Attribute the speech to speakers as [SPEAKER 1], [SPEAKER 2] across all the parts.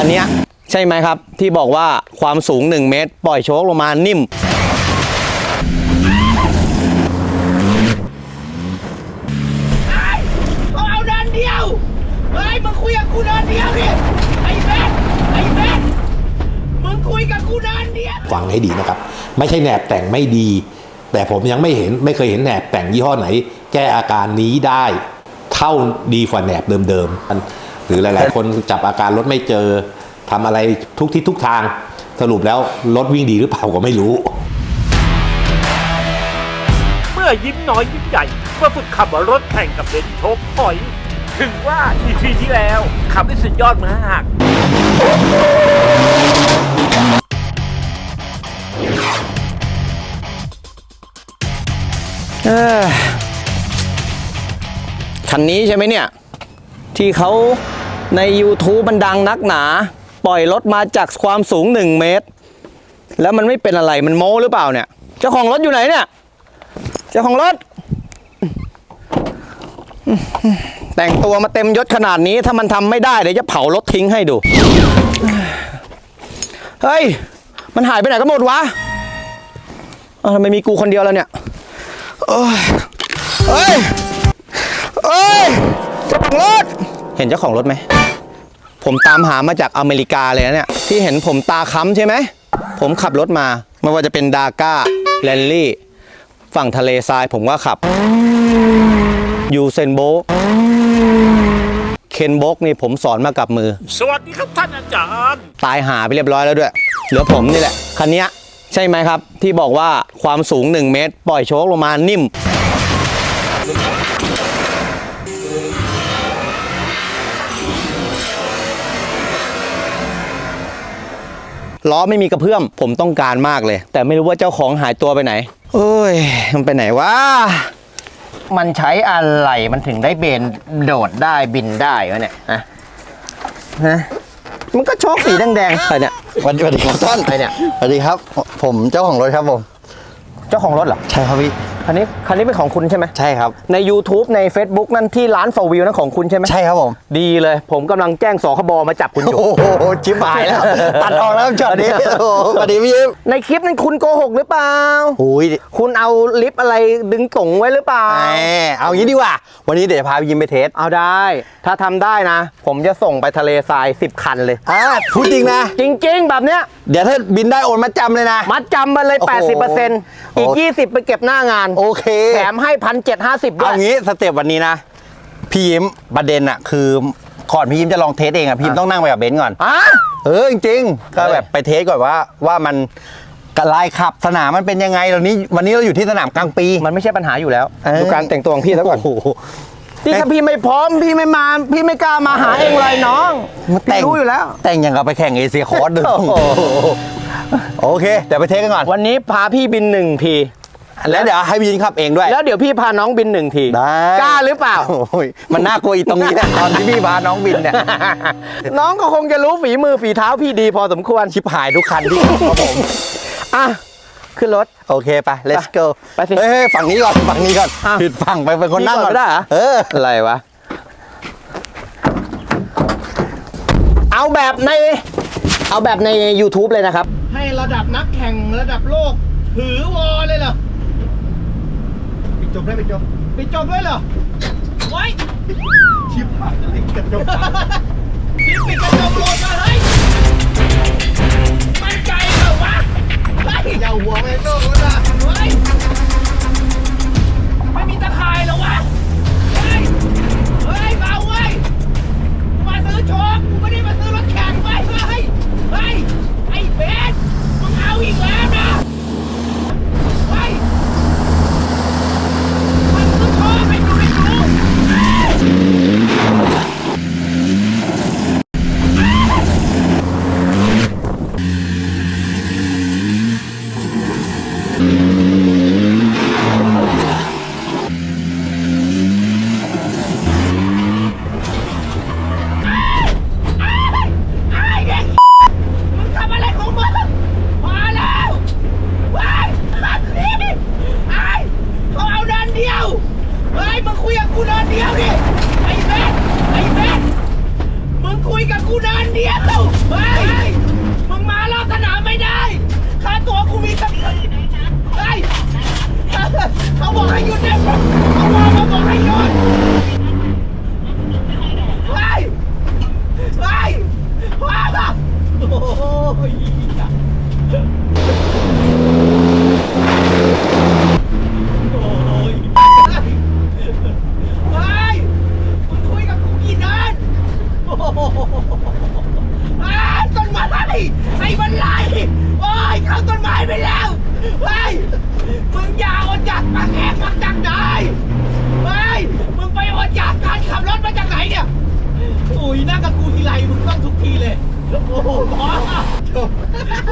[SPEAKER 1] คันเนี้ยใช่ไหมครับ ที่บอกว่าความสูง 1 เมตร ปล่อยโชคลงมานิ่ม
[SPEAKER 2] เขาเอาเดินเดียวเฮ้ยมึงคุยกับกูเดินเดียวดิไอ้แบทไอ้แบทมึงคุยกับกูเดินเดียว
[SPEAKER 3] ฟังให้ดีนะครับ ไม่ใช่แหนบแต่งไม่ดี แต่ผมยังไม่เห็นไม่เคยเห็นแหนบแต่งยี่ห้อไหน แก้อาการนี้ได้ เท่าดีกว่าแหนบเดิมๆ หรือหลาย ๆ คนจับอาการรถไม่เจอทำอะไรทุกทิศทุกทาง สรุปแล้วรถวิ่งดีหรือเปล่าก็ไม่รู้
[SPEAKER 4] เมื่อยิ้มน้อยยิ้มใหญ่เมื่อฝึกขับรถแข่งกับเบนซ์โชคถอย ถึงว่า EP ที่แล้ว ขับได้สุดยอดมาก
[SPEAKER 1] เอ้อคันนี้ใช่ไหมเนี่ย ที่เขา ใน YouTube มันดังนักหนา ปล่อยรถมาจากความสูง 1 เมตร แล้วมันไม่เป็นอะไรมันโม้หรือเปล่าเนี่ย เจ้าของรถอยู่ไหนเนี่ย เจ้าของรถ แต่งตัวมาเต็มยศขนาดนี้ถ้ามันทำไม่ได้เดี๋ยวจะเผารถทิ้งให้ดู เฮ้ย มันหายไปไหนกันหมดวะอ้าทำไมมีกูคนเดียวแล้วเนี่ย เอ้ยเอ้ย เห็นเจ้าของรถไหม ผมตามหามาจากอเมริกาเลยนะเนี่ย ที่เห็นผมตาค้ำใช่ไหม ผมขับรถมา ไม่ว่าจะเป็นดาก้าแลนลี่ ฝั่งทะเลทรายผมก็ขับ ยูเซนโบลต์เคนโบกนี่ผมสอนมากับมือ
[SPEAKER 4] สวัสดีครับท่านอาจารย์
[SPEAKER 1] ตายหาไปเรียบร้อยแล้วด้วย เหลือผมนี่แหละ คันเนี้ยใช่ไหมครับ ที่บอกว่าความสูง 1 เมตร ปล่อยโชคลงมานิ่ม ล้อไม่มีกระเพื่อม ผมต้องการมากเลย แต่ไม่รู้ว่าเจ้าของหายตัวไปไหน เอ้ย มันไปไหนวะ มันใช้อะไรมันถึงได้เบนโดดได้บินได้วะเนี่ยนะฮะมันก็โชคสีแดงๆใครเนี่ย
[SPEAKER 5] สวัสดีสวัสดีครับท่าน
[SPEAKER 1] ใครเนี่ย
[SPEAKER 5] สวัสดีครับ ผมเจ้าของรถครับผม
[SPEAKER 1] เจ้าของรถเหรอ
[SPEAKER 5] ใช่ครับพี่
[SPEAKER 1] คันนี้คันนี้เป็นของคุณใช่ไหม
[SPEAKER 5] ใช่ครับ
[SPEAKER 1] ใน YouTube ใน Facebook นั่นที่ร้าน for view นั่นของคุณใช่ไหม
[SPEAKER 5] ใช่ครับผม
[SPEAKER 1] ดีเลย ผมกำลังแจ้งสคบมาจับคุณอยู่
[SPEAKER 5] โอ้โหชิบหายแล้ว ตัดออกแล้วช็อตนี้โอ้โหสวัสดีพี่ยิ้ม
[SPEAKER 1] ในคลิปนั้นคุณโกหกหรือเปล่า
[SPEAKER 5] โอ้ย
[SPEAKER 1] คุณเอาลิฟต์อะไรดึงตงไว้หรือเปล่า
[SPEAKER 5] แหมเอางี้ดีกว่า วันนี้เดี๋ยวจะพาพี่ยิ้มไปเทส
[SPEAKER 1] เอาได้ ถ้าทำได้นะ ผมจะส่งไปทะเลทราย 10 คันเลย
[SPEAKER 5] อ่าพูดจริงนะ
[SPEAKER 1] จริง ๆ แบบเนี้ย
[SPEAKER 5] เดี๋ยวถ้าบินได้โอนมาจำเลยนะ
[SPEAKER 1] มัดจำไปเลย
[SPEAKER 5] โอ้โห
[SPEAKER 1] 80%อีก20 ไปเก็บหน้างาน
[SPEAKER 5] โอเค
[SPEAKER 1] แถมให้พันเจ็ดห้าสิบด้ว
[SPEAKER 5] เอา
[SPEAKER 1] ย
[SPEAKER 5] งี้สเต็ปวันนี้นะ พี่ยิ้มประเด็นอะคือก่อนพี่ยิ้มจะลองเทสเองอะพี่ยิ้มต้องนั่งไปกับเบนซ์ก่อน
[SPEAKER 1] อะ
[SPEAKER 5] เออจริงๆก็แบบไปเทสก่อนว่าว่ามันกลายขับสนามมันเป็นยังไงเรานี้วันนี้เราอยู่ที่สนามกลางปี
[SPEAKER 1] มันไม่ใช่ปัญหาอยู่แล้ว
[SPEAKER 5] เออ
[SPEAKER 1] ดูการแต่งตัวของพี่แล้วก่อน
[SPEAKER 5] โอ้โห
[SPEAKER 1] นี่ถ้าพี่ไม่พร้อมพี่ไม่มา พี่ไม่กล้ามาหาเองเลยน้อง
[SPEAKER 5] มันแต่
[SPEAKER 1] พี่
[SPEAKER 5] ง
[SPEAKER 1] รู้อยู่แล้ว
[SPEAKER 5] แต่งอย่างกับไปแข่งเอเชียคอร์สเลย
[SPEAKER 1] โอ้โห
[SPEAKER 5] โอเค เดี๋ยวไปเทสกันก่อน
[SPEAKER 1] วันนี้พาพี่บินหนึ่งที
[SPEAKER 5] แล้วเดี๋ยวให้พี่ยินขับเองด้วย
[SPEAKER 1] แล้วเดี๋ยวพี่พาน้องบินหนึ่งที
[SPEAKER 5] ได้
[SPEAKER 1] กล้าหรือเปล่า
[SPEAKER 5] โอ้ยมันน่ากลัวอีตรงนี้แหละตอนที่พี่พาน้องบินเนี่ย
[SPEAKER 1] น้องก็คงจะรู้ฝีมือฝีเท้าพี่ดีพอสมควร
[SPEAKER 5] ชิบหายทุกคันที่ครับผม
[SPEAKER 1] อะ ขึ้นรถ
[SPEAKER 5] โอเคไป let's go
[SPEAKER 1] ไปสิ
[SPEAKER 5] เฮ้ยเฮ้ยฝั่งนี้ก่อนฝั่งนี้ก่อน
[SPEAKER 1] อ้าว
[SPEAKER 5] ผิดฝั่งไปเป็นคนนั่งก่อน
[SPEAKER 1] พี่ก่อนไม่ได้เหรอ
[SPEAKER 5] เออ
[SPEAKER 1] อะไรวะ เอาแบบใน เอาแบบใน YouTube เลยนะครับ
[SPEAKER 2] ให้ระดับนักแข่งระดับโลกหือวอเลยเหรอปิดจบได้ปิดจบปิดจบด้วยเหรอไว้ชิบหายจะปิดกระจกพี่ปิดกระจกโหลดมาเฮ้ยมันไกลเหรอวะเฮ้ย อย่าหัวไปโลกแล้วนะเฮ้ยไม่มีตะข่ายเหรอวะเฮ้ยเฮ้ยเบาเว้ยกูมาซื้อโชคกูไม่ได้มาซื้อรถแข่งไว้เฮ้ยเฮ้ย ไอ้เบสมึงเอาอีกแล้วนะ เฮ้ยมาซื้อโชคให้ดูให้ดูเฮ้ย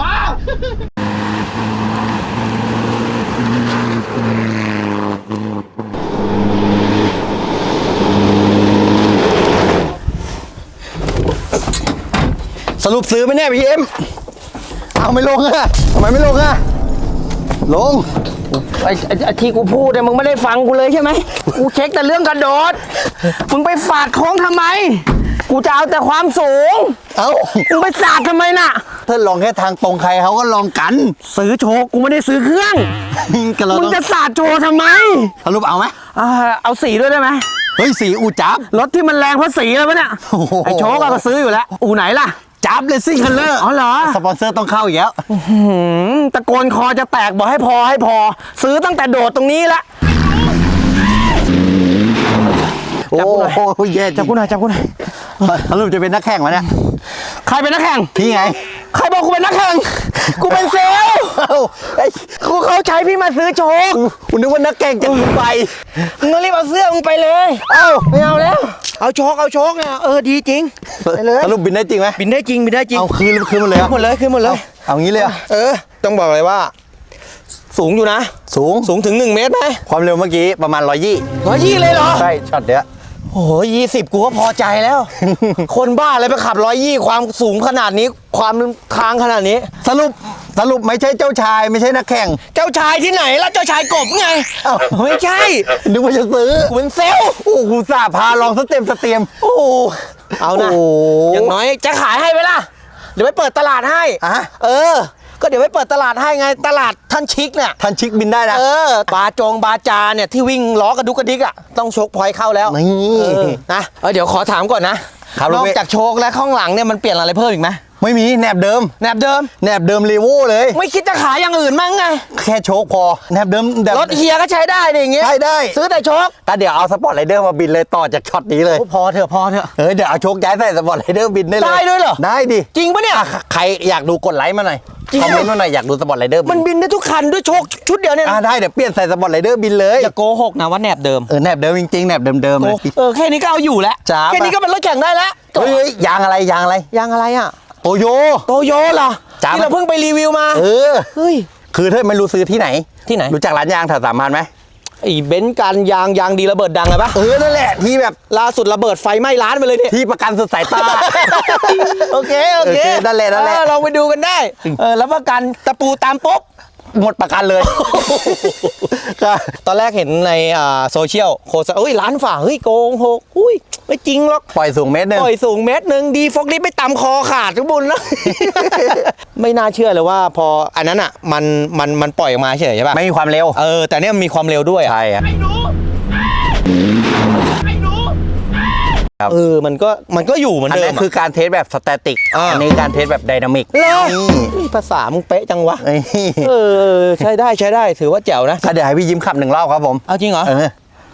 [SPEAKER 2] ว้าว
[SPEAKER 5] สรุปซื้อไหมเนี่ยพี่เอ็มเอาไม่ลงอะทำไมไม่ลงอะลง
[SPEAKER 1] ไอ้ไอ้ไอ้ที่กูพูดเนี่ยมึงไม่ได้ฟังกูเลยใช่ไหม กูเช็คแต่เรื่องกระโดด มึงไปฝาดโค้งทำไม กูจะเอาแต่ความสูง
[SPEAKER 5] เอ้า
[SPEAKER 1] มึงไปสาดทำไมน่ะ
[SPEAKER 5] ถ้าลองแค่ทางตรงใครเขาก็ลองกัน
[SPEAKER 1] ซื้อโชว์กูไม่ได้ซื้อเครื่อง
[SPEAKER 5] ก็เรา
[SPEAKER 1] มึง
[SPEAKER 5] ต้อง
[SPEAKER 1] จะสาดโชว์ทำไม
[SPEAKER 5] สรุปเอาไหม
[SPEAKER 1] อ่าเอาสีด้วยได้ไหม
[SPEAKER 5] เฮ้ยสีอูจับ
[SPEAKER 1] รถที่มันแรงเพราะสีแล้วปะเนี่ย
[SPEAKER 5] โอ้โห
[SPEAKER 1] ไอโชว์ก็ซื้ออยู่แล้ว อูไหนล่ะ
[SPEAKER 5] จับเลยซิ่งคันเลอร์
[SPEAKER 1] อ๋อเหรอ
[SPEAKER 5] สปอนเซอร์ต้องเข้าอีกแล้ว
[SPEAKER 1] หืมตะโกนคอจะแตกบอกให้พอให้พอ ซื้อตั้งแต่โดดตรงนี้ละ
[SPEAKER 5] โอ้
[SPEAKER 1] จับกูหน่อย
[SPEAKER 5] โหแย่จริ
[SPEAKER 1] จับ
[SPEAKER 5] ง
[SPEAKER 1] กูหน่อยจับกูหน่อย
[SPEAKER 5] สรุปจะเป็นนักแข่งวะเนี่ย
[SPEAKER 1] ใครเป็นนักแข่ง
[SPEAKER 5] พี่ไง
[SPEAKER 1] ใครบอกกูเป็นนักแข่ง กูเป็นเซลล์
[SPEAKER 5] เอ้าไอ้
[SPEAKER 1] กูเขาใช้พี่มาซื้อโชว์
[SPEAKER 5] คุณนึกว่านักแข่งจะไป
[SPEAKER 1] มึงก็รีบเอาเสื้อมึงไปเลย
[SPEAKER 5] เอ้า
[SPEAKER 1] ไม่เอาแล้ว เอาโชกเอาโชกอะเออดีจริงไปเลย
[SPEAKER 5] สรุปบินได้จริงไหม
[SPEAKER 1] บินได้จริงบินได้จริง
[SPEAKER 5] เอาคืนคืนหมดเลย
[SPEAKER 1] ขึ้นหมดเลยขึ้นหมดเลย
[SPEAKER 5] เอางี้เลยเหรอ
[SPEAKER 1] เออ ต้องบอกเลยว่า สูงอยู่นะ
[SPEAKER 5] สูง
[SPEAKER 1] สูงถึง 1 เมตรไหม
[SPEAKER 5] ความเร็วเมื่อกี้ประมาณร้อยยี่
[SPEAKER 1] ร้อยยี่เลยเหรอ
[SPEAKER 5] ใช่ช็อตเนี้ย
[SPEAKER 1] โอ้โหยี่สิบกูก็พอใจแล้ว คนบ้าอะไรไปขับร้อยยี่ความสูงขนาดนี้ ความทางขนาดนี้
[SPEAKER 5] สรุปสรุปไม่ใช่เจ้าชายไม่ใช่นักแข่ง
[SPEAKER 1] เจ้าชายที่ไหนแล้วเจ้าชายกบไง
[SPEAKER 5] เอ้า
[SPEAKER 1] ไม่ใช่
[SPEAKER 5] นึกว่าจะซื้อ
[SPEAKER 1] กูเป็นเซลล์
[SPEAKER 5] โอ้โหสาพาลองสเต็มสเต็ม
[SPEAKER 1] โอ้โหเอานะ
[SPEAKER 5] โอ้โห
[SPEAKER 1] อย่างน้อยจะขายให้ไหมล่ะเดี๋ยวไปเปิดตลาดให้
[SPEAKER 5] อะ
[SPEAKER 1] เออ ก็เดี๋ยวไปเปิดตลาดให้ไงตลาดท่านชิกเนี่ย
[SPEAKER 5] ทันชิกบินได้นะ
[SPEAKER 1] เออบาจงบาจาเนี่ยที่วิ่งล้อกระดุกกระดิกอะต้องชกพอยต์เข้าแล้ว
[SPEAKER 5] นี่
[SPEAKER 1] เออนะเออเดี๋ยวขอถามก่อนนะครับนอก
[SPEAKER 5] ลูกพี่
[SPEAKER 1] จากโชคและข้างหลังเนี่ยมันเปลี่ยนอะไรเพิ่มอีกไหม
[SPEAKER 5] ไม่มีแนบเดิม
[SPEAKER 1] แนบเดิม
[SPEAKER 5] แนบเดิมรีโวเลย
[SPEAKER 1] ไม่คิดจะขายอย่างอื่นมั้งไง
[SPEAKER 5] แค่โชคพอแนบเดิมแบบ
[SPEAKER 1] รถเฮียก็ใช้ได้ดิอย่างเงี้ย
[SPEAKER 5] ใช้ได้
[SPEAKER 1] ซื้อแต่โชค
[SPEAKER 5] ก็เดี๋ยวเอาสปอร์ตไรเดอร์มาบินเลยต่อจากช็อตนี้เลย
[SPEAKER 1] โอ้พอเถอะพอเถอะ
[SPEAKER 5] เออเดี๋ยวเอาโชคย้ายใส่สปอร์ตไรเดอร์บินได้เลย
[SPEAKER 1] ได้ด้วยเหรอ
[SPEAKER 5] ได้ดิ
[SPEAKER 1] จริงปะเนี่ย
[SPEAKER 5] อะใครอยากดูกดไลค์มาหน่อย
[SPEAKER 1] จริง
[SPEAKER 5] คอมเมนต์มาหน่อยอยากดูสปอร์ตไรเดอร์บิ
[SPEAKER 1] มันบินได้ทุกคันด้วยโชคชุดเดียวเนี่ย
[SPEAKER 5] อ่า
[SPEAKER 1] นะ
[SPEAKER 5] ได้เดี๋ยวเปลี่ยนใส่สปอร์ตไรเดอร์บินเลย
[SPEAKER 1] อย่าโกหกนะว่าแนบเดิม
[SPEAKER 5] เออแนบเดิมจริงๆแนบเดิมๆเลย
[SPEAKER 1] เออแค่นี้ก็เอาอยู่แล้ว
[SPEAKER 5] จ้า
[SPEAKER 1] แค่นี้ก็เป็นรถแข่งได้แล้ว
[SPEAKER 5] เฮ้ยเฮ้ยยางอะไรยางอะไร
[SPEAKER 1] ยางอะไรอะ
[SPEAKER 5] โตโย
[SPEAKER 1] โตโยเหรอ
[SPEAKER 5] จ้า
[SPEAKER 1] ที่เราเพิ่งไปรีวิวมา
[SPEAKER 5] เออ
[SPEAKER 1] เฮ้ย
[SPEAKER 5] คือถ้าไม่รู้ซื้อที่ไหน
[SPEAKER 1] ที่ไหน
[SPEAKER 5] รู้จักร้านยางแถวสามพันไหม
[SPEAKER 1] ไอ้เบนซ์การยางยางดีระเบิดดังเลยปะ
[SPEAKER 5] เออนั่นแหละที่แบบ
[SPEAKER 1] ล่าสุดระเบิดไฟไหม้ร้านไปเลยเนี่ย
[SPEAKER 5] ที่ประกันสุดสายตา
[SPEAKER 1] โอเคโอเค
[SPEAKER 5] โอเคนั่นแหละนั่นแหละ
[SPEAKER 1] เออลองไปดูกันได้เออแล้วประกันตะปูตามปุ๊บ
[SPEAKER 5] หมดประกันเลยก็
[SPEAKER 1] ตอนแรกเห็นในอ่าโซเชียลโฆษณาเอ้ยร้านฝ่าเฮ้ยโกงหกอุ้ยไม่จริงหรอก
[SPEAKER 5] ปล่อยสูงเมตรหนึ่ง
[SPEAKER 1] ปล่อยสูงเมตรหนึ่งดีฟกนี้ไปตำคอขาดทุกบุญแล้ว ไม่น่าเชื่อเลยว่าพออันนั้นอะมันมันมันปล่อยออกมาเฉยใช่ป่ะ
[SPEAKER 5] ไม่มีความเร็ว
[SPEAKER 1] เออแต่เนี่ยมันมีความเร็วด้วยอะ
[SPEAKER 5] ใช่อะ
[SPEAKER 2] ไอ้ห
[SPEAKER 5] ครับ
[SPEAKER 1] เออมันก็มันก็อยู่เหมือน
[SPEAKER 5] อัน
[SPEAKER 1] เดิ
[SPEAKER 5] นั้
[SPEAKER 1] ม
[SPEAKER 5] น
[SPEAKER 1] อะ
[SPEAKER 5] คือการเทสแบบสแตติก
[SPEAKER 1] อ่า
[SPEAKER 5] อันนี้การเทสแบบไดนามิก
[SPEAKER 1] เหรอ
[SPEAKER 5] นี่
[SPEAKER 1] นี่ภาษามึงเป๊ะจังวะ
[SPEAKER 5] นี่
[SPEAKER 1] เออใช้ได้ใช้ได้ถือว่าแจ๋วนะ
[SPEAKER 5] ก็เดี๋ยวให้พี่ยิ้มขับหนึ่งรอบครับผม
[SPEAKER 1] เอาจริงเหรอ
[SPEAKER 5] เออ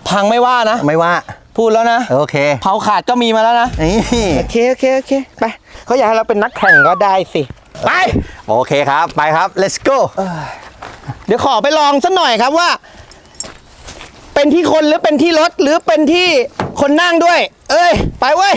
[SPEAKER 1] พังไม่ว่านะ
[SPEAKER 5] ไม่ว่า
[SPEAKER 1] พูดแล้วนะ
[SPEAKER 5] โอเค
[SPEAKER 1] เผาขาดก็มีมาแล้วนะ
[SPEAKER 5] นี่
[SPEAKER 1] โอเค โอเค โอเค ไป เขาอยากให้เราเป็นนักแข่งก็ได้สิ ไป
[SPEAKER 5] โอเคครับ ไปครับ let's go
[SPEAKER 1] เดี๋ยวขอไปลองสักหน่อยครับว่า เป็นที่คนหรือเป็นที่รถหรือเป็นที่คนนั่งด้วย เอ้ย ไปเว้ย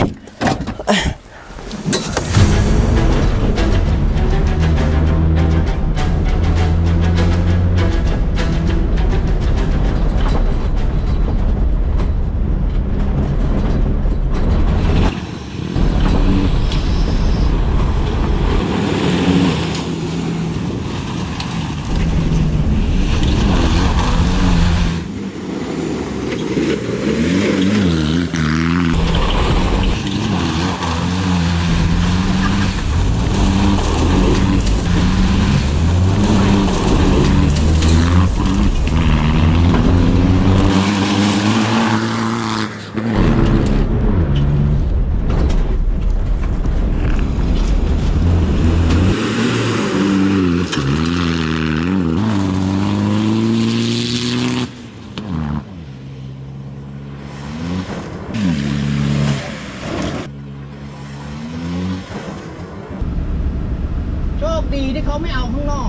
[SPEAKER 1] เขาไม่เอาข้างนอก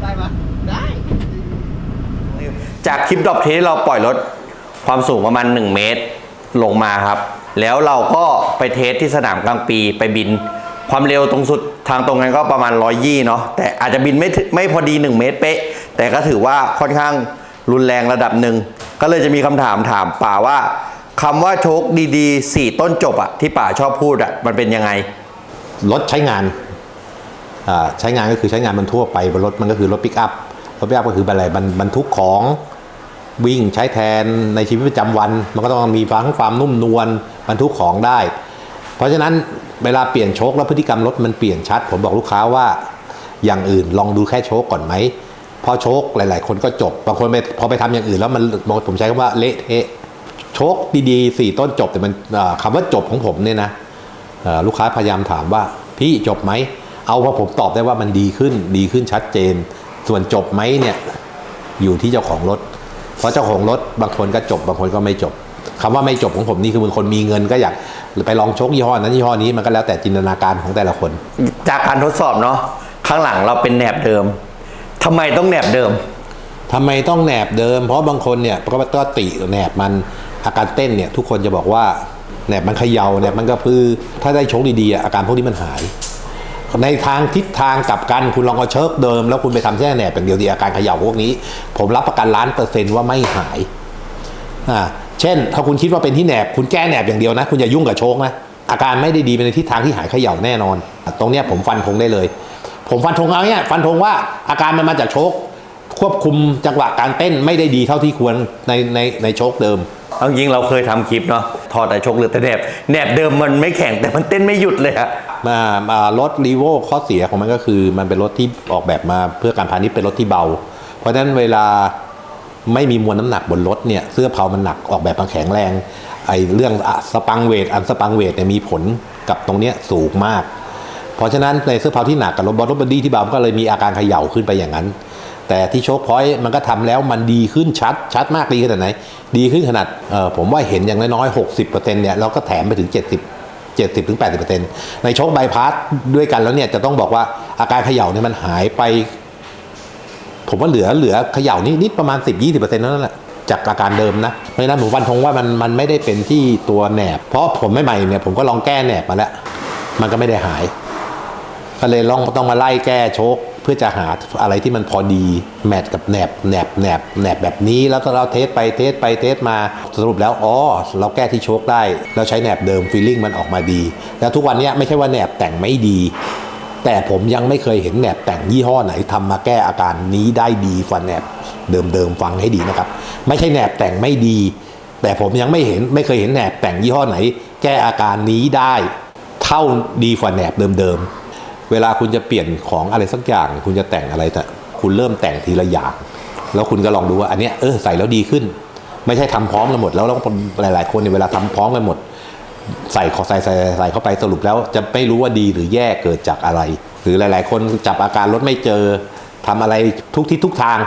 [SPEAKER 1] ได้ปะได้
[SPEAKER 6] จากคลิปดรอปเทสเราปล่อยรถความสูงประมาณ 1 เมตรลงมาครับ แล้วเราก็ไปเทสที่สนามกลางปีไปบิน ความเร็วตรงสุดทางตรงนั้นก็ประมาณร้อยยี่เนาะแต่อาจจะบินไม่ถึงไม่พอดี 1 เมตรเป๊ะ แต่ก็ถือว่าค่อนข้างรุนแรงระดับหนึ่ง ก็เลยจะมีคำถามถามป่าว่าคำว่าโชคดีๆสี่ต้นจบอะที่ป่าชอบพูดอะมันเป็นยังไง
[SPEAKER 3] รถใช้งานอ่า ใช้งานก็คือใช้งานมันทั่วไปบนรถมันก็คือรถปิกอัพรถปิกอัพก็คืออะไรบรรทุกของวิ่งใช้แทนในชีวิตประจำวัน มันก็ต้องมีฟังความนุ่มนวลบรรทุกของได้ เพราะฉะนั้นเวลาเปลี่ยนโชคแล้วพฤติกรรมรถมันเปลี่ยนชัด ผมบอกลูกค้าว่าอย่างอื่นลองดูแค่โชคก่อนไหมพอโชคหลาย ๆ คนก็จบบางคนไปพอไปทำอย่างอื่นแล้วมันผมใช้คำว่าเละเทะโชคดีๆสี่ต้นจบแต่มันอ่าคำว่าจบของผมเนี่ยนะลูกค้าพยายามถามว่าพี่จบไหม เอาว่าผมตอบได้ว่ามันดีขึ้นดีขึ้นชัดเจน ส่วนจบไหมเนี่ยอยู่ที่เจ้าของรถ เพราะเจ้าของรถบางคนก็จบบางคนก็ไม่จบคำว่าไม่จบของผมนี่คือบางคนมีเงินก็อยากไปลองชกยี่ห้อนั้นยี่ห้อนี้มันก็แล้วแต่จินตนาการของแต่ละคน
[SPEAKER 6] จากการทดสอบเนาะข้างหลังเราเป็นแหนบเดิมทำไมต้องแหนบเดิม
[SPEAKER 3] ทำไมต้องแหนบเดิม เพราะบางคนเนี่ยก็ก็ติแหนบมันอาการเต้นเนี่ยทุกคนจะบอกว่าแหนบมันเขยา่าเนี่ยมันก็คือถ้าได้ชกดีๆอะอาการพวกนี้มันหาย ในทางทิศทางกับกันคุณลองเอาเชิกเดิม แล้วคุณไปทำแค่แหนบอย่างเดียวดีอาการเขย่าพวกนี้ ผมรับประกันล้านเปอร์เซ็นต์ว่าไม่หายอ่าเช่น ถ้าคุณคิดว่าเป็นที่แหนบคุณแก้แหนบอย่างเดียวนะ คุณอย่ายุ่งกับโชคนะอาการไม่ได้ดีไปในทิศทางที่หายเขย่าแน่นอน ตรงเนี้ยผมฟันธงได้เลย ผมฟันธงเอาเนี่ยฟันธงว่าอาการมันมาจากโชคควบคุมจังหวะการเต้นไม่ได้ดีเท่าที่ควรในในในโชคเดิม
[SPEAKER 6] เอาจริงเราเคยทำคลิปเนาะถอดแต่ชกเหลือแต่แหนบแหนบเดิมมันไม่แข็งแต่มันเต้นไม่หยุดเลยอะ
[SPEAKER 3] รถรีโวข้อเสียของมันก็คือมันเป็นรถที่ออกแบบมาเพื่อการพาณิชย์เป็นรถที่เบา เพราะฉะนั้นเวลาไม่มีมวลน้ำหนักบนรถเนี่ยเสื้อเผามันหนักออกแบบมาแข็งแรงไอ้เรื่องอสปังเวทอันสปังเวทเนี่ยมีผลกับตรงเนี้ยสูงมาก เพราะฉะนั้นในเสื้อเผาที่หนักกับรถบอลรถบอดี้ที่เบาก็เลยมีอาการเขย่าขึ้นไปอย่างนั้น แต่ที่โชคพอยต์มันก็ทำแล้วมันดีขึ้นชัดชัดมากดีขนาดไหน ดีขึ้นขนาดผมว่าเห็นอย่างน้อยๆ60%เปอร์เซ็นต์เนี่ยเราก็แถมไปถึง70 70ถึง 80%ในโชคไบพาสด้วยกันแล้วเนี่ยจะต้องบอกว่าอาการเขย่าเนี่ยมันหายไป ผมว่าเหลือเหลือเขย่านิดนิดประมาณ 10-20%นั่นแหละจากอาการเดิมนะ เพราะฉะนั้นผมฟันธงว่ามันมันไม่ได้เป็นที่ตัวแหนบ เพราะผมไม่ใหม่ๆเนี่ยผมก็ลองแก้แหนบมาแล้ว มันก็ไม่ได้หาย ก็เลยลองต้องมาไล่แก้โชค พื่อจะหาอะไรที่มันพอดีแมทกับแหนบแหนบแหนบแหนบแบบนี้ แล้วก็เราเทสไปเทสไปเทสมาสรุปแล้วอ๋อเราแก้ที่โชคได้ เราใช้แหนบเดิมฟีลลิ่งมันออกมาดี แล้วทุกวันนี้ไม่ใช่ว่าแหนบแต่งไม่ดี แต่ผมยังไม่เคยเห็นแหนบแต่งยี่ห้อไหนทำมาแก้อาการนี้ได้ดีกว่าแหนบเดิมๆฟังให้ดีนะครับ ไม่ใช่แหนบแต่งไม่ดี แต่ผมยังไม่เห็นไม่เคยเห็นแหนบแต่งยี่ห้อไหน แก้อาการนี้ได้ เท่าดีกว่าแหนบเดิมๆ เวลาคุณจะเปลี่ยนของอะไรสักอย่าง คุณจะแต่งอะไรแต่คุณเริ่มแต่งทีละอย่าง แล้วคุณก็ลองดูว่าอันเนี้ยเออใส่แล้วดีขึ้น ไม่ใช่ทำพร้อมกันหมด แล้วแล้วหลาย ๆ คนเนี่ยเวลาทำพร้อมกันหมด ใส่ขอใส่ใส่ใส่เข้าไปสรุปแล้ว จะไม่รู้ว่าดีหรือแย่เกิดจากอะไร หรือหลาย ๆ คนจับอาการรถไม่เจอทำอะไรทุกทิศทุกทาง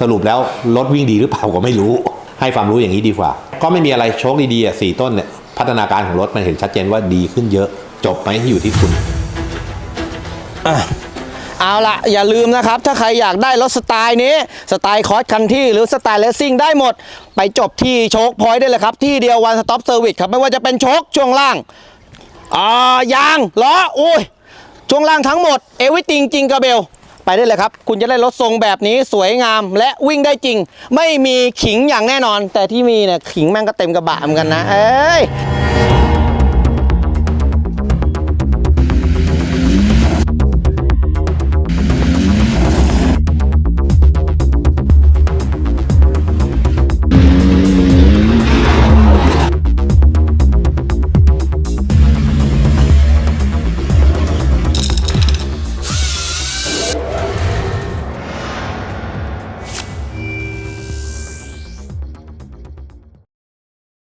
[SPEAKER 3] สรุปแล้วรถวิ่งดีหรือเปล่าก็ไม่รู้ ให้ความรู้อย่างนี้ดีกว่า ก็ไม่มีอะไรโชคดีๆสี่ต้นเนี่ยพัฒนาการของรถมันเห็นชัดเจนว่าดีขึ้นเยอะ จบไหมอยู่ที่คุณ
[SPEAKER 1] เอาละอย่าลืมนะครับ ถ้าใครอยากได้รถสไตล์นี้ สไตล์คอร์สคันที่หรือสไตล์เลสซิ่งได้หมด ไปจบที่โชคพอยต์ได้เลยครับ ที่เดียววันสต็อปเซอร์วิสครับ ไม่ว่าจะเป็นโชคช่วงล่างอ่ายางล้ออุ้ยช่วงล่างทั้งหมดเอวิติงจริงกระเบล ไปได้เลยครับ คุณจะได้รถทรงแบบนี้สวยงามและวิ่งได้จริง ไม่มีขิงอย่างแน่นอน แต่ที่มีเนี่ยขิงแม่งก็เต็มกระบะเหมือนกันนะ เอ้ย